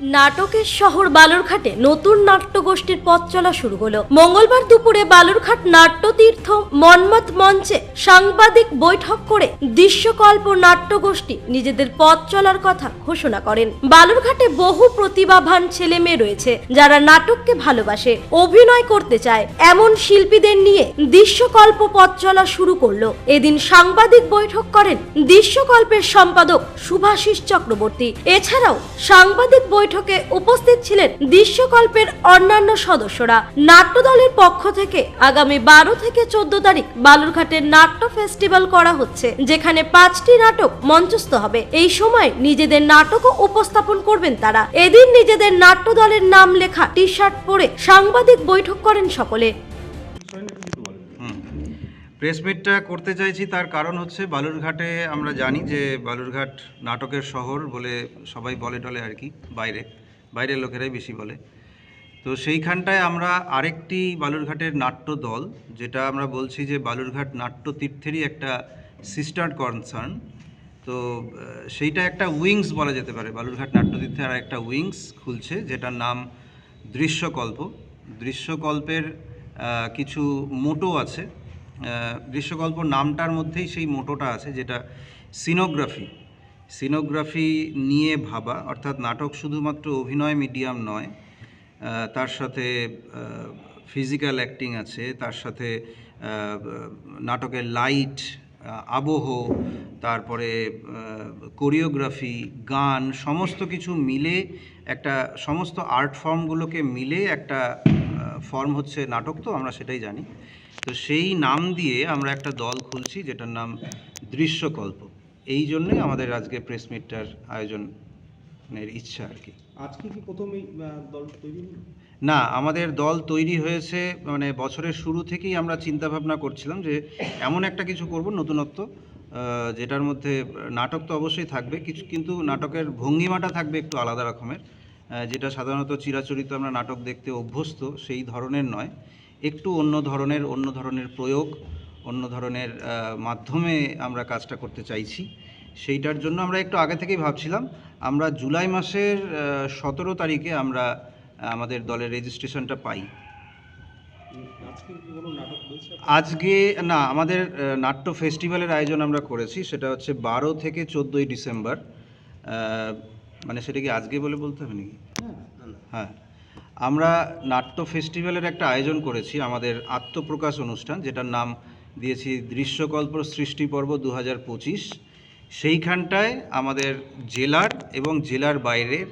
নাটকের শহর বালুরঘাটে নতুন নাট্যগোষ্ঠীর পথ চলা শুরু হলো। মঙ্গলবার দুপুরে বালুরঘাট নাট্যতীর্থ মন্মথ মঞ্চে সাংবাদিক বৈঠক করে দৃশ্যকল্প নাট্যগোষ্ঠী নিজেদের পথ চলার কথা ঘোষণা করেন। বালুরঘাটে বহু প্রতিভাবান ছেলে মেয়ে রয়েছে যারা নাটককে ভালোবাসে, অভিনয় করতে চায়। এমন শিল্পীদের নিয়ে দৃশ্যকল্প পথ চলা শুরু করল। এদিন সাংবাদিক বৈঠক করেন দৃশ্যকল্পের সম্পাদক সুভাষিস চক্রবর্তী। এছাড়াও সাংবাদিক বৈঠকে উপস্থিত ছিলেন দৃশ্যকল্পের অন্যান্য সদস্যরা। নাট্যদলের পক্ষ থেকে আগামী বারো থেকে চোদ্দ তারিখ বালুরঘাটের নাট্য ফেস্টিভ্যাল করা হচ্ছে, যেখানে পাঁচটি নাটক মঞ্চস্থ হবে। এই সময় নিজেদের নাটকও উপস্থাপন করবেন তারা। এদিন নিজেদের নাট্য দলের নাম লেখা টি শার্ট পরে সাংবাদিক বৈঠক করেন সকলে। প্রেস মিটটা করতে চাইছি, তার কারণ হচ্ছে বালুরঘাটে আমরা জানি যে বালুরঘাট নাটকের শহর বলে সবাই বলে টলে আর কি, বাইরে, বাইরের লোকেরাই বেশি বলে। তো সেইখানটায় আমরা আরেকটি বালুরঘাটের নাট্য দল, যেটা আমরা বলছি যে বালুরঘাট নাট্য তীর্থেরই একটা সিস্টার কনসার্ন তো সেইটা একটা উইংস বলা যেতে পারে, বালুরঘাট নাট্যতীর্থে আর একটা উইংস খুলছে, যেটার নাম দৃশ্যকল্প। দৃশ্যকল্পের কিছু মোটো আছে দৃশ্যকল্প নামটার মধ্যেই সেই মোটোটা আছে, যেটা সিনোগ্রাফি। সিনোগ্রাফি নিয়ে ভাবা, অর্থাৎ নাটক শুধুমাত্র অভিনয় মিডিয়াম নয় তার সাথে ফিজিক্যাল অ্যাক্টিং আছে, তার সাথে নাটকের লাইট আবহ, তারপরে কোরিওগ্রাফি গান, সমস্ত কিছু মিলে একটা, সমস্ত আর্ট ফর্মগুলোকে মিলে একটা ফর্ম হচ্ছে নাটক তো আমরা সেটাই জানি। তো সেই নাম দিয়ে আমরা একটা দল খুলছি যেটার নাম দৃশ্যকল্প। এই জন্যই আমাদের আজকে প্রেস মিটটার আয়োজনের ইচ্ছা আর কি। আজকে কি প্রথম এই দল তৈরি না আমাদের দল তৈরি হয়েছে মানে বছরের শুরু থেকেই আমরা চিন্তা ভাবনা করছিলাম যে এমন একটা কিছু করব নতুনত্ব যেটার মধ্যে নাটক তো অবশ্যই থাকবে কিছু কিন্তু নাটকের ভঙ্গিমাটা থাকবে একটু আলাদা রকমের। যেটা সাধারণত চিরাচরিত আমরা নাটক দেখতে অভ্যস্ত, সেই ধরনের নয়। একটু অন্য ধরনের অন্য ধরনের প্রয়োগ, অন্য ধরনের মাধ্যমে আমরা কাজটা করতে চাইছি। সেইটার জন্য আমরা একটু আগে থেকেই ভাবছিলাম, আমরা জুলাই মাসের সতেরো তারিখে আমরা আমাদের দলের রেজিস্ট্রেশনটা পাই। আজকে না, আমাদের নাট্য ফেস্টিভ্যালের আয়োজন আমরা করেছি, সেটা হচ্ছে বারো থেকে চোদ্দোই ডিসেম্বর। মানে সেটা কি আজকে বলে বলতে হবে নাকি? হ্যাঁ আমরা নাট্য ফেস্টিভ্যালের একটা আয়োজন করেছি আমাদের আত্মপ্রকাশ অনুষ্ঠান যেটার নাম দিয়েছি দৃশ্যকল্প সৃষ্টি পর্ব দু হাজার পঁচিশ। সেইখানটায় আমাদের জেলার এবং জেলার বাইরের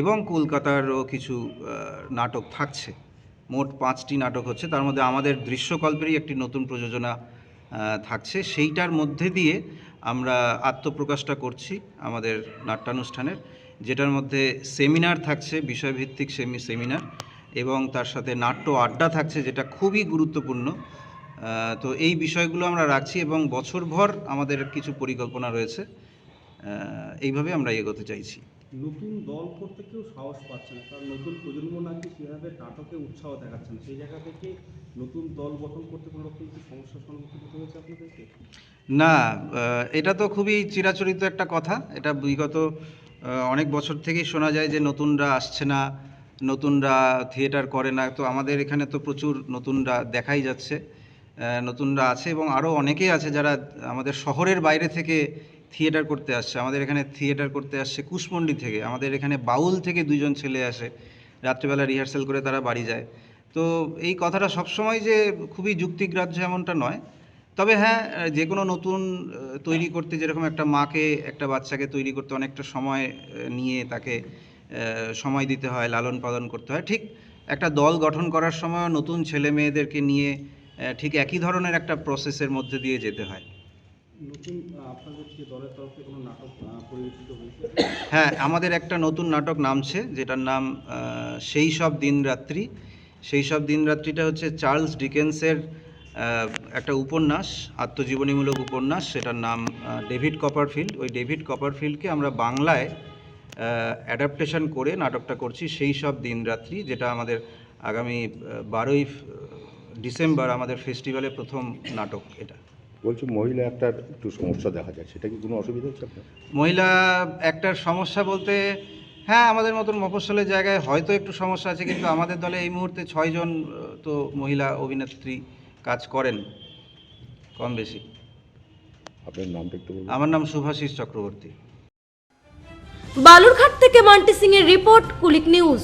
এবং কলকাতারও কিছু নাটক থাকছে। মোট পাঁচটি নাটক হচ্ছে। তার মধ্যে আমাদের দৃশ্যকল্পেরই একটি নতুন প্রযোজনা থাকছে। সেইটার মধ্যে দিয়ে আমরা আত্মপ্রকাশটা করছি আমাদের নাট্যানুষ্ঠানের। যেটার মধ্যে সেমিনার থাকছে বিষয়ভিত্তিক সেমি সেমিনার এবং তার সাথে নাট্য আড্ডা থাকছে যেটা খুবই গুরুত্বপূর্ণ। তো এই বিষয়গুলো আমরা রাখছি এবং বছরভর আমাদের কিছু পরিকল্পনা রয়েছে। এইভাবে আমরা এগোতে চাইছি। নতুন দল করতে কেউ সাহস পাচ্ছে না কারণ নতুন প্রজন্ম নাকি সেভাবে নাটকে উৎসাহ দেখাচ্ছেন। সেই জায়গা থেকে নতুন দল গঠন করতে কোনো রকম কি সমস্যার সম্মুখীন হতে হয়েছে আপনাদেরকে? না এটা তো খুবই চিরাচরিত একটা কথা। এটা বিগত অনেক বছর থেকেই শোনা যায় যে নতুনরা আসছে না, নতুনরা থিয়েটার করে না। তো আমাদের এখানে তো প্রচুর নতুনরা দেখাই যাচ্ছে। নতুনরা আছে এবং আরও অনেকেই আছে যারা আমাদের শহরের বাইরে থেকে থিয়েটার করতে আসছে। আমাদের এখানে থিয়েটার করতে আসছে কুশমন্ডি থেকে। আমাদের এখানে বাউল থেকে দুজন ছেলে আসে। রাত্রিবেলা রিহার্সাল করে তারা বাড়ি যায়। তো এই কথাটা সবসময় যে খুবই যুক্তিগ্রাহ্য এমনটা নয়। তবে হ্যাঁ যে কোনো নতুন তৈরি করতে যেরকম একটা মাকে একটা বাচ্চাকে তৈরি করতে অনেকটা সময় নিয়ে তাকে সময় দিতে হয় লালন পালন করতে হয়। ঠিক একটা দল গঠন করার সময় নতুন ছেলে মেয়েদেরকে নিয়ে ঠিক একই ধরনের একটা প্রসেসের মধ্যে দিয়ে যেতে হয়। আপনাদের দলের তরফে নাটক আহ, হ্যাঁ আমাদের একটা নতুন নাটক নামছে যেটার নাম সেই সব দিনরাত্রি সেই সব দিনরাত্রিটা হচ্ছে চার্লস ডিকেন্সের একটা উপন্যাস আত্মজীবনীমূলক উপন্যাস সেটার নাম ডেভিড কপারফিল্ড। ওই ডেভিড কপারফিল্ডকে আমরা বাংলায় অ্যাডাপ্টেশন করে নাটকটা করছি সেই সব দিনরাত্রি যেটা আমাদের আগামী বারোই ডিসেম্বর আমাদের ফেস্টিভ্যালের প্রথম নাটক এটা। বলছি মহিলা একটার একটু সমস্যা দেখা যায় সেটা কি কোনো অসুবিধা হচ্ছে আপনার? মহিলা একটার সমস্যা বলতে হ্যাঁ আমাদের মতন মফস্বলের জায়গায় হয়তো একটু সমস্যা আছে কিন্তু আমাদের দলে এই মুহূর্তে ছয়জন তো মহিলা অভিনেত্রী কাজ করেন কম বেশি। আপনার নামটা একটু বলুন। আমার নাম শুভাশিস চক্রবর্তী। বালুরঘাট থেকে মান্টি সিং এর রিপোর্ট কুলিক নিউজ।